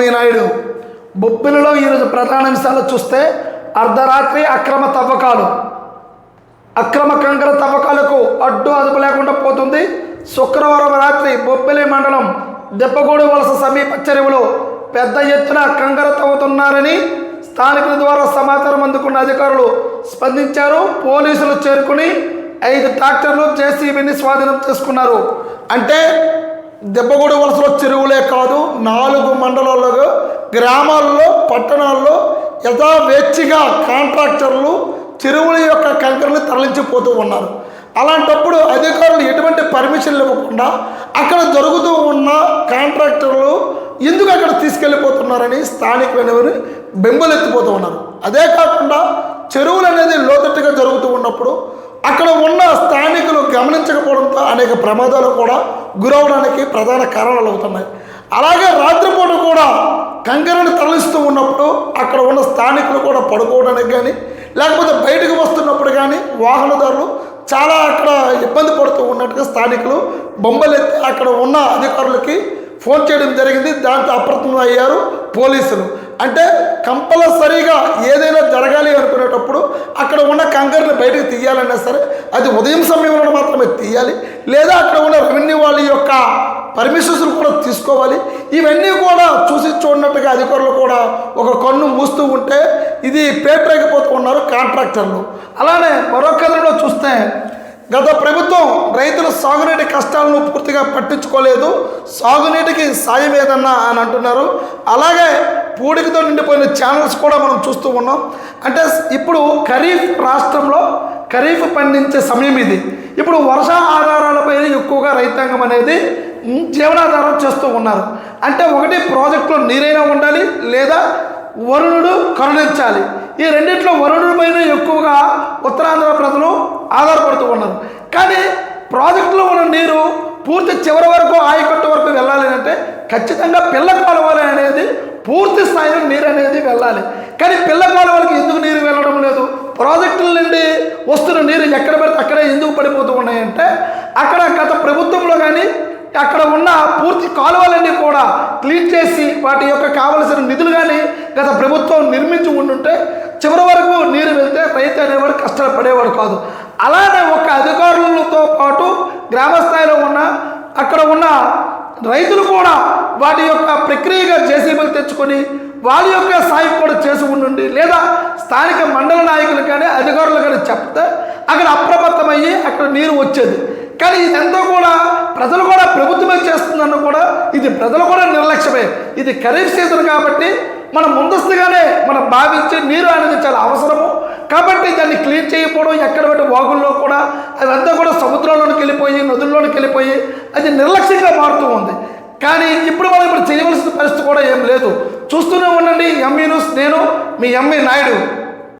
ME Naidu. బొబ్బిలిలో ఈరోజు ప్రధాన అంశాలు చూస్తే అర్ధరాత్రి అక్రమ తవ్వకాలు. అక్రమ కంకర తవ్వకాలకు అడ్డు అదుపు లేకుండా పోతుంది. శుక్రవారం రాత్రి బొబ్బిలి మండలం దెబ్బగూడు వలస సమీప చెరువులో పెద్ద ఎత్తున కంకర తవ్వుతున్నారని స్థానికుల ద్వారా సమాచారం అందుకున్న అధికారులు స్పందించారు. పోలీసులు చేరుకుని ఐదు ట్రాక్టర్లు జేసీబీని స్వాధీనం చేసుకున్నారు. అంటే దెబ్బగూడు వలసలో చెరువులే కాదు నాలుగు మండలాల్లో గ్రామాల్లో పట్టణాల్లో యథావేచ్ఛగా కాంట్రాక్టర్లు చెరువుల యొక్క కంకరలు తరలించిపోతూ ఉన్నారు. అలాంటప్పుడు అధికారులు ఎటువంటి పర్మిషన్లు ఇవ్వకుండా అక్కడ జరుగుతూ ఉన్న కాంట్రాక్టర్లు ఎందుకు అక్కడ తీసుకెళ్ళిపోతున్నారని స్థానికులనేవారు బెంబలెత్తిపోతూ ఉన్నారు. అదే కాకుండా చెరువులు అనేది లోతట్టుగా జరుగుతూ ఉన్నప్పుడు అక్కడ ఉన్న స్థానికులు గమనించకపోవడంతో అనేక ప్రమాదాలు కూడా గురవడానికి ప్రధాన కారణాలు అవుతున్నాయి. అలాగే రాత్రిపూట కూడా కంకరను తరలిస్తూ ఉన్నప్పుడు అక్కడ ఉన్న స్థానికులు కూడా పడుకోవడానికి కానీ లేకపోతే బయటకు వస్తున్నప్పుడు కానీ వాహనదారులు చాలా అక్కడ ఇబ్బంది పడుతూ ఉన్నట్టుగా స్థానికులు బొమ్మలెత్తి అక్కడ ఉన్న అధికారులకి ఫోన్ చేయడం జరిగింది. దాంతో అప్రమత్తం అయ్యారు పోలీసులు. అంటే కంపల్సరీగా ఏదైనా జరగాలి అనుకునేటప్పుడు అక్కడ ఉన్న కంకర్ని బయటకు తీయాలన్నా సరే అది ఉదయం సమయంలో మాత్రమే తీయాలి. లేదా అక్కడ ఉన్న రెవెన్యూ వాళ్ళ యొక్క పర్మిషన్స్ కూడా తీసుకోవాలి. ఇవన్నీ కూడా చూసి చూడనట్టుగా అధికారులు కూడా ఒక కన్ను మూస్తూ ఉంటే ఇది పేటరేగిపోతూ ఉన్నారు కాంట్రాక్టర్లు. అలానే మరొకరిలో చూస్తే గత ప్రభుత్వం రైతుల సాగునీటి కష్టాలను పూర్తిగా పట్టించుకోలేదు. సాగునీటికి సాయం ఏదన్నా అని అంటున్నారు. అలాగే పూడికతో నిండిపోయిన ఛానల్స్ కూడా మనం చూస్తూ ఉన్నాం. అంటే ఇప్పుడు ఖరీఫ్ రాష్ట్రంలో ఖరీఫ్ పండించే సమయం ఇది. ఇప్పుడు వర్ష ఆధారాలపై ఎక్కువగా రైతాంగం అనేది జీవనాధారం చేస్తూ ఉన్నారు. అంటే ఒకటి ప్రాజెక్టులో నీరైనా ఉండాలి లేదా వరుణుడు కరుణించాలి. ఈ రెండిట్లో వరుణుడి పైన ఎక్కువగా ఉత్తరాంధ్ర ప్రజలు ఆధారపడుతూ ఉన్నారు. కానీ ప్రాజెక్టులో ఉన్న నీరు పూర్తి చివరి వరకు ఆయకట్టు ఖచ్చితంగా పిల్ల కాలువలు అనేది పూర్తి స్థాయిలో నీరు అనేది వెళ్ళాలి. కానీ పిల్ల కాలువలకి ఎందుకు నీరు వెళ్ళడం లేదు? ప్రాజెక్టుల నుండి వస్తున్న నీరు ఎక్కడ పడితే అక్కడే ఎందుకు పడిపోతూ ఉన్నాయంటే అక్కడ గత ప్రభుత్వంలో కానీ అక్కడ ఉన్న పూర్తి కాలువలన్నీ కూడా క్లీన్ చేసి వాటి యొక్క కావలసిన నిధులు కానీ గత ప్రభుత్వం నిర్మించి ఉండుంటే చివరి వరకు నీరు వెళ్తే రైతు అనేవాడు కష్టాలు పడేవాడు కాదు. అలానే ఒక అధికారులతో పాటు గ్రామ స్థాయిలో ఉన్న అక్కడ ఉన్న రైతులు కూడా వాటి యొక్క ప్రక్రియగా జేసీబీలు తెచ్చుకొని వాళ్ళ యొక్క సాయం కూడా చేసి ఉండండి. లేదా స్థానిక మండల నాయకులు కానీ అధికారులు కానీ చెప్తే అక్కడ అప్రమత్తమయ్యి అక్కడ నీరు వచ్చేది. కానీ ఇదంతా కూడా ప్రజలు కూడా ప్రభుత్వమే చేస్తుందన్న కూడా ఇది ప్రజలు కూడా నిర్లక్ష్యమే. ఇది ఖరీఫ్ సీజన్ కాబట్టి మనం ముందస్తుగానే మనం భావించి నీరు అనేది చాలా అవసరము. కాబట్టి దాన్ని క్లీన్ చేయకపోవడం ఎక్కడ పెట్టి వాగుల్లో కూడా అదంతా కూడా సముద్రంలోకి వెళ్ళిపోయి నదులు వెళ్ళిపోయి అది నిర్లక్ష్యంగా మారుతూ ఉంది. కానీ ఇప్పుడు మనం ఇప్పుడు చేయవలసిన పరిస్థితి కూడా ఏం లేదు. చూస్తూనే ఉండండి ఎంఈ న్యూస్ నేను మీ ఎంఈ నాయుడు